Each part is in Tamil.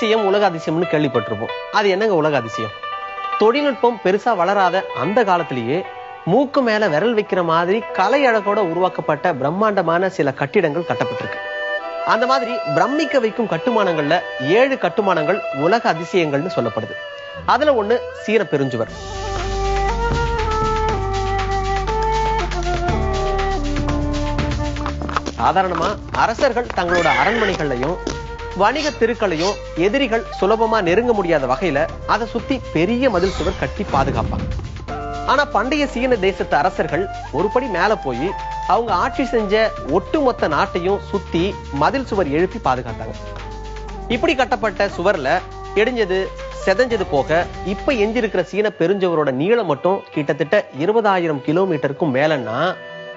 அதிசயம் உலக அதிசயம்னு கேள்விப்பட்டிருப்போம். அது என்னங்க உலக அதிசயம்? தொழில்நுட்பம் பெருசா வளராத அந்த காலத்திலேயே மூக்கு மேல விரல் வைக்கிற மாதிரி கலை அழகோட உருவாக்கப்பட்ட பிரம்மாண்டமான சில கட்டிடங்கள் கட்டப்பட்டிருக்கு. அந்த மாதிரி பிரமிக்க வைக்கும் கட்டுமானங்கள்ல ஏழு கட்டுமானங்கள் உலக அதிசயங்கள்னு சொல்லப்படுது. அதுல ஒண்ணு சீர பெருஞ்சுவர் சாதாரணமா அரசர்கள் தங்களோட அரண்மனைகள்லையும் வணிக தெருக்களையும் எதிரிகள் சுலபமா நெருங்க முடியாத வகையில அதை சுத்தி பெரிய மதில் சுவர் கட்டி பாதுகாப்பாங்க. ஆனா பண்டைய சீன தேசத்து அரசர்கள் ஒரு படி மேல போய் அவங்க ஆட்சி செஞ்ச ஒட்டுமொத்த நாட்டையும் சுத்தி மதில் சுவர் எழுப்பி பாதுகாத்தாங்க. இப்படி கட்டப்பட்ட சுவர்ல இடிஞ்சது செதஞ்சது போக இப்ப எஞ்சிருக்கிற சீன பெருஞ்சுவரோட நீளம் மட்டும் கிட்டத்தட்ட இருபதாயிரம் கிலோமீட்டருக்கும் மேலன்னா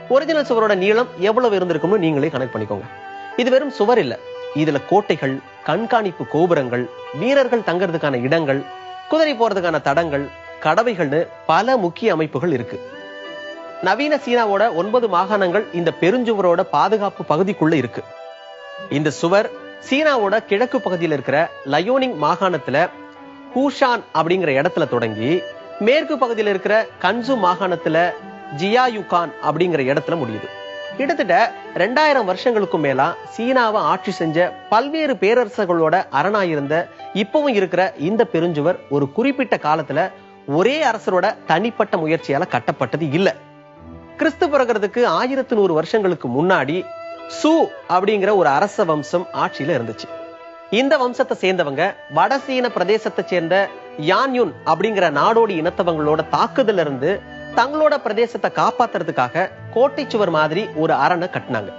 ஒரிஜினல் சுவரோட நீளம் எவ்வளவு இருந்திருக்கும்னு நீங்களே கனெக்ட் பண்ணிக்கோங்க. இது வெறும் சுவர் இல்ல. இதுல கோட்டைகள் கண்காணிப்பு கோபுரங்கள் வீரர்கள் தங்கறதுக்கான இடங்கள் குதிரை போறதுக்கான தடங்கள் கடவைகள்னு பல முக்கிய அமைப்புகள் இருக்கு. நவீன சீனாவோட ஒன்பது மாகாணங்கள் இந்த பெருஞ்சுவரோட பாதுகாப்பு பகுதிக்குள்ள இருக்கு. இந்த சுவர் சீனாவோட கிழக்கு பகுதியில் இருக்கிற லயோனிங் மாகாணத்துல ஹூஷான் அப்படிங்கிற இடத்துல தொடங்கி மேற்கு பகுதியில் இருக்கிற கன்சு மாகாணத்துல ஜியாயுகான் அப்படிங்கிற இடத்துல முடியுது. கிட்டத்தட்ட ரெண்டாயிரம் வருஷங்களுக்கும் மேலா சீனாவை ஆட்சி செஞ்ச பல்வேறு பேரரசர்களோட அரணாயிருந்த இப்பவும் இருக்கிற இந்த பெருஞ்சுவர் ஒரு குறிப்பிட்ட காலத்துல ஒரே அரசரோட தனிப்பட்ட முயற்சியால கட்டப்பட்டது இல்ல. கிறிஸ்து பிறகுறதுக்கு ஆயிரத்தி நூறு வருஷங்களுக்கு முன்னாடி சு அப்படிங்கிற ஒரு அரச வம்சம் ஆட்சியில இருந்துச்சு. இந்த வம்சத்தை சேர்ந்தவங்க வடசீன பிரதேசத்தை சேர்ந்த யான்யுன் அப்படிங்கிற நாடோடி இனத்தவங்களோட தாக்குதல இருந்து தங்களோட பிரதேசத்தை காப்பாத்துறதுக்காக கோட்டை சுவர் மாதிரி ஒரு அரணை கட்டினாங்க.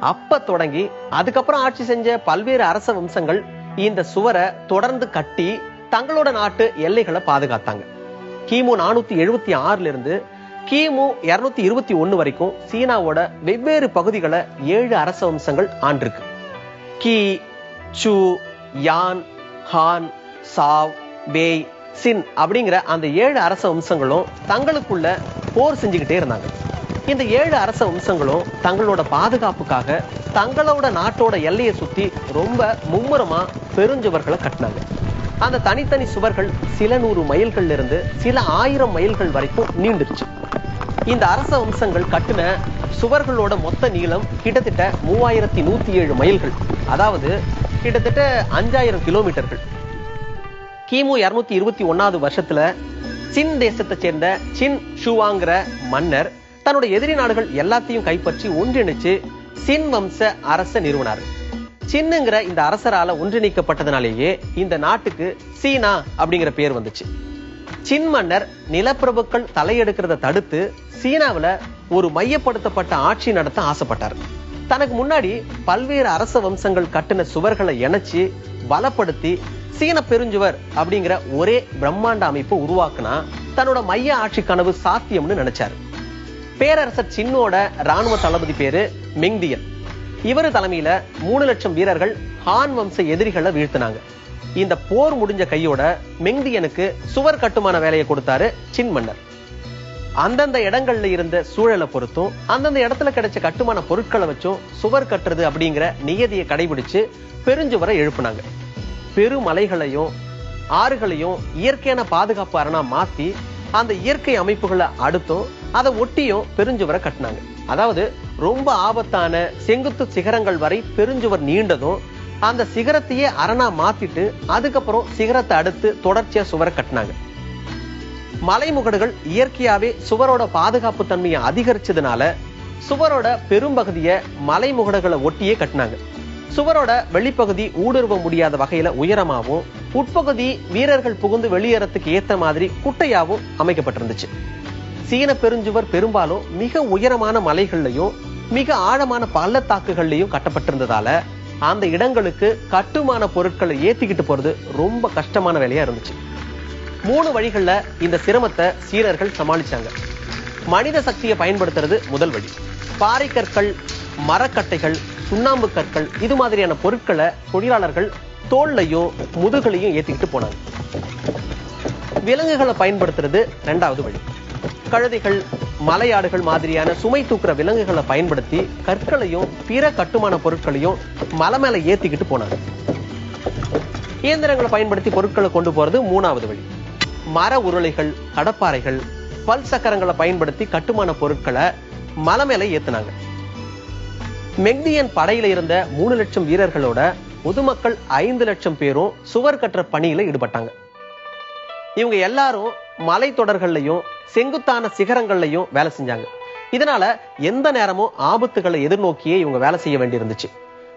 அப்ப தொடங்கி அதுக்கப்புறம் ஆட்சி செஞ்ச பல்வேறு அரச வம்சங்கள் இந்த சுவரை தொடர்ந்து கட்டி தங்களோட நாட்டு எல்லைகளை பாதுகாத்தாங்க. கிமு நானூத்தி எழுபத்தி ஆறுல இருந்து கிமு இருநூத்தி இருபத்தி ஒண்ணு வரைக்கும் சீனாவோட வெவ்வேறு பகுதிகளை ஏழு அரச வம்சங்கள் ஆண்டிருக்கு. கி சு யான் ஹான் சாவ் பேய் சின் அப்படிங்கிற அந்த ஏழு அரச வம்சங்களும் தங்களுக்குள்ள போர் செஞ்சுக்கிட்டே இருந்தாங்க. இந்த ஏழு அரச வம்சங்களும் தங்களோட பாதுகாப்புக்காக தங்களோட நாட்டோட எல்லையை சுத்தி ரொம்ப மும்முரமா பெருஞ்சுவர்களை கட்டினாங்க. அந்த தனித்தனி சுவர்கள் சில நூறு மைல்கள்ல இருந்து சில ஆயிரம் மைல்கள் வரைக்கும் நீண்டுருச்சு. இந்த அரச வம்சங்கள் கட்டின சுவர்களோட மொத்த நீளம் கிட்டத்தட்ட மூவாயிரத்தி நூத்தி ஏழு மைல்கள். அதாவது கிட்டத்தட்ட அஞ்சாயிரம் கிலோமீட்டர்கள். கிமு இருநூத்தி இருபத்தி ஒன்னாவது வருஷத்துல சின் தேசத்தை சேர்ந்த சின் ஷுவாங்கிற மன்னர் தன்னோட எதிரி நாடுகள் எல்லாத்தையும் கைப்பற்றி ஒன்றிணைச்சு சின் வம்ச அரச நிறுவனார். சின்னுங்கிற இந்த அரசரால ஒன்றிணைக்கப்பட்டதுனாலேயே இந்த நாட்டுக்கு சீனா அப்படிங்கிற பேர் வந்துச்சு. சின் மன்னர் நிலப்பிரபுக்கள் தலையெடுக்கிறத தடுத்து சீனாவில் ஒரு மையப்படுத்தப்பட்ட ஆட்சி நடத்த ஆசைப்பட்டார். தனக்கு முன்னாடி பல்வேறு அரச வம்சங்கள் கட்டின சுவர்களை இணைச்சி பலப்படுத்தி சீன பெருஞ்சுவர் அப்படிங்கிற ஒரே பிரம்மாண்ட அமைப்பு உருவாக்குனா தன்னோட மைய ஆட்சி கனவு சாத்தியம்னு நினைச்சாரு. பேரரசர் சின்னோட ராணுவ தளபதி பேரு மெங்தியன். இவரு தலைமையில மூணு லட்சம் வீரர்கள் ஹான் வம்ச எதிரிகளை வீழ்த்தினாங்க. இந்த போர் முடிஞ்ச கையோட மெங்தியனுக்கு சுவர் கட்டுமான வேலையை கொடுத்தாரு சின் மன்னர் அந்தந்த இடங்கள்ல இருந்த சூழலை பொறுத்தும் அந்தந்த இடத்துல கிடைச்ச கட்டுமான பொருட்களை வச்சும் சுவர் கட்டுறது அப்படிங்கிற நியதியை கடைபிடிச்சு பெருஞ்சுவரை எழுப்புனாங்க. பெருமலைகளையும் ஆறுகளையும் இயற்கையான பாதுகாப்பு அரணா மாத்தி அந்த இயற்கை அமைப்புகளை அடுத்தும் அதை ஒட்டியும் பெருஞ்சுவரை கட்டினாங்க. அதாவது ரொம்ப ஆபத்தான செங்குத்து சிகரங்கள் வரை பெருஞ்சுவர் நீண்டதும் அந்த சிகரத்தையே அரணா மாத்திட்டு அதுக்கப்புறம் சிகரத்தை அடுத்து தொடர்ச்சியா சுவரை கட்டினாங்க. மலைமுகடுகள் இயற்கையாவே சுவரோட பாதுகாப்பு தன்மையை அதிகரிச்சதுனால சுவரோட பெரும்பகுதியை மலைமுகடுகளை ஒட்டியே கட்டினாங்க. சுவரோட வெளிப்பகுதி ஊடுருவ முடியாத வகையில உயரமாகவும் உட்பகுதி வீரர்கள் புகுந்து வெளியேறத்துக்கு ஏத்த மாதிரி குட்டையாகவும் அமைக்கப்பட்டிருந்துச்சு. சீன பெருஞ்சுவர் பெரும்பாலும் மிக உயரமான மலைகள்லையும் மிக ஆழமான பள்ளத்தாக்குகள்லையும் கட்டப்பட்டிருந்ததால அந்த இடங்களுக்கு கட்டுமான பொருட்களை ஏத்திக்கிட்டு போறது ரொம்ப கஷ்டமான வேலையா இருந்துச்சு. மூணு வழிகளில் இந்த சிரமத்தை சீரர்கள் சமாளிச்சாங்க. மனித சக்தியை பயன்படுத்துறது முதல் வழி. பாறை கற்கள் மரக்கட்டைகள் சுண்ணாம்பு கற்கள் இது மாதிரியான பொருட்களை தொழிலாளர்கள் தோல்லையும் முதுகலையும் ஏத்திக்கிட்டு போனாங்க. விலங்குகளை பயன்படுத்துறது ரெண்டாவது வழி. கழுதைகள் மலையாடுகள் மாதிரியான சுமை தூக்குற விலங்குகளை பயன்படுத்தி கற்களையும் பிற கட்டுமான பொருட்களையும் மலை மேல ஏத்திக்கிட்டு போனாங்க. இயந்திரங்களை பயன்படுத்தி பொருட்களை கொண்டு போறது மூணாவது வழி. மர உருளைகள் கடப்பாறைகள் பல் சக்கரங்களை பயன்படுத்தி கட்டுமான பொருட்களை மலை மேலே ஏத்துனாங்க. மெக்னியன் படையில இருந்த மூணு லட்சம் வீரர்களோட பொதுமக்கள் ஐந்து லட்சம் பேரும் சுவர் கட்டுற பணியில ஈடுபட்டாங்க. இவங்க எல்லாரும் மலை தொடர்கள்லையும் செங்குத்தான சிகரங்கள்லையும் வேலை செஞ்சாங்க. இதனால எந்த நேரமும் ஆபத்துகளை எதிர்நோக்கியே இவங்க வேலை செய்ய வேண்டியிருந்துச்சு.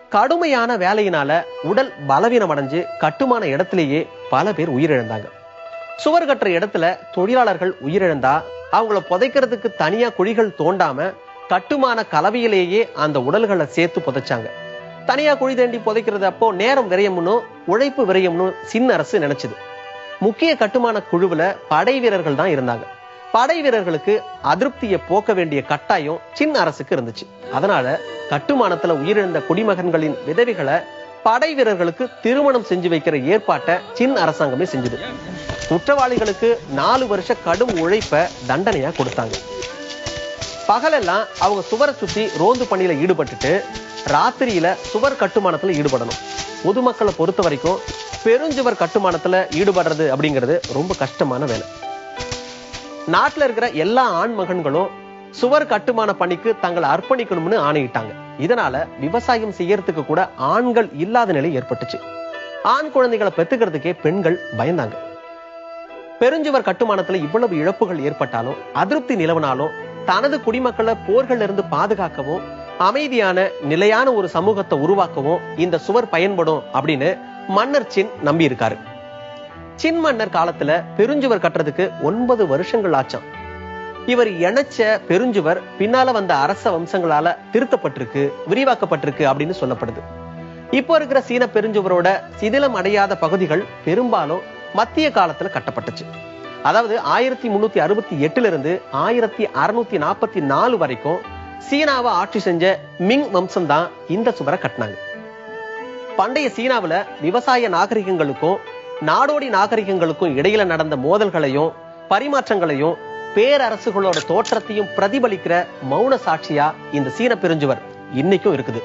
கடுமையான வேலையினால உடல் பலவீனம் அடைஞ்சு கட்டுமான இடத்திலேயே பல பேர் உயிரிழந்தாங்க. சுவர் கட்டுற இடத்துல தொழிலாளர்கள் உயிரிழந்தா அவங்கள புதைக்கிறதுக்கு தனியா குழிகள் தோண்டாம கட்டுமான கலவையிலேயே அந்த உடல்களை சேர்த்து புதைச்சாங்க. தனியா குழி தேண்டி புதைக்கிறது அப்போ நேரம் விரயம்னு உழைப்பு விரயம்னு சின்ன அரசு நினைச்சது. முக்கிய கட்டுமான குழுவுல படை வீரர்கள் தான் இருந்தாங்க. படை வீரர்களுக்கு அதிருப்தியை போக்க வேண்டிய கட்டாயம் சின்ன அரசுக்கு இருந்துச்சு. அதனால கட்டுமானத்துல உயிரிழந்த குடிமகன்களின் விதவிகளை படை வீரர்களுக்கு திருமணம் செஞ்சு வைக்கிற ஏற்பாட்டை சின் அரசாங்கமே செஞ்சது. குற்றவாளிகளுக்கு நாலு வருஷ கடும் உழைப்ப தண்டனையா கொடுத்தாங்க. பகலெல்லாம் அவங்க சுவரை சுத்தி ரோந்து பணியில ஈடுபட்டுட்டு ராத்திரியில சுவர் கட்டுமானத்துல ஈடுபடணும். பொதுமக்களை பொறுத்த வரைக்கும் பெருஞ்சுவர் கட்டுமானத்துல ஈடுபடுறது அப்படிங்கிறது ரொம்ப கஷ்டமான வேலை. நாட்டுல இருக்கிற எல்லா ஆண் மகன்களும் சுவர் கட்டுமான பணிக்கு தங்களை அர்ப்பணிக்கணும்னு ஆணையிட்டாங்க. இதனால விவசாயம் செய்யறதுக்கு கூட ஆண்கள் இல்லாத நிலை ஏற்பட்டுச்சு. ஆண் குழந்தைகளை பெத்துக்கிறதுக்கே பெண்கள் பயந்தாங்க. பெருஞ்சுவர் கட்டுமானத்துல இவ்வளவு இழப்புகள் ஏற்பட்டாலும் அதிருப்தி நிலவனாலும் தனது குடிமக்களை போர்கள் இருந்து பாதுகாக்கவும் அமைதியான நிலையான ஒரு சமூகத்தை உருவாக்கவும் இந்த சுவர் பயன்படும் அப்படின்னு மன்னர் சின் நம்பி இருக்காரு சின் மன்னர் காலத்துல பெருஞ்சுவர் கட்டுறதுக்கு ஒன்பது வருஷங்கள் ஆச்சாம். இவர் இணைச்ச பெருஞ்சுவர் பின்னால வந்த அரச வம்சங்களால திருத்தப்பட்டிருக்கு விரிவாக்கப்பட்டிருக்கு அப்படின்னு சொல்லப்படுது. இப்போ இருக்கிற சீன பெருஞ்சுவரோட சிதிலம் அடையாத பகுதிகள் பெரும்பாலும் மத்திய காலத்துல கட்டப்பட்டுச்சு. அதாவது ஆயிரத்தி முன்னூத்தி அறுபத்தி எட்டுல இருந்து ஆயிரத்தி அறுநூத்தி நாற்பத்தி நாலு வரைக்கும் சீனாவை ஆட்சி செஞ்ச மிங் வம்சம் தான் இந்த சுவரை கட்டினாங்க. பண்டைய சீனாவுல விவசாய நாகரிகங்களுக்கும் நாடோடி நாகரிகங்களுக்கும் இடையில நடந்த மோதல்களையும் பரிமாற்றங்களையும் பேரரசுகளோட தோற்றத்தையும் பிரதிபலிக்கிற மௌன சாட்சியா இந்த சீன பெருஞ்சுவர் இன்னைக்கும் இருக்குது.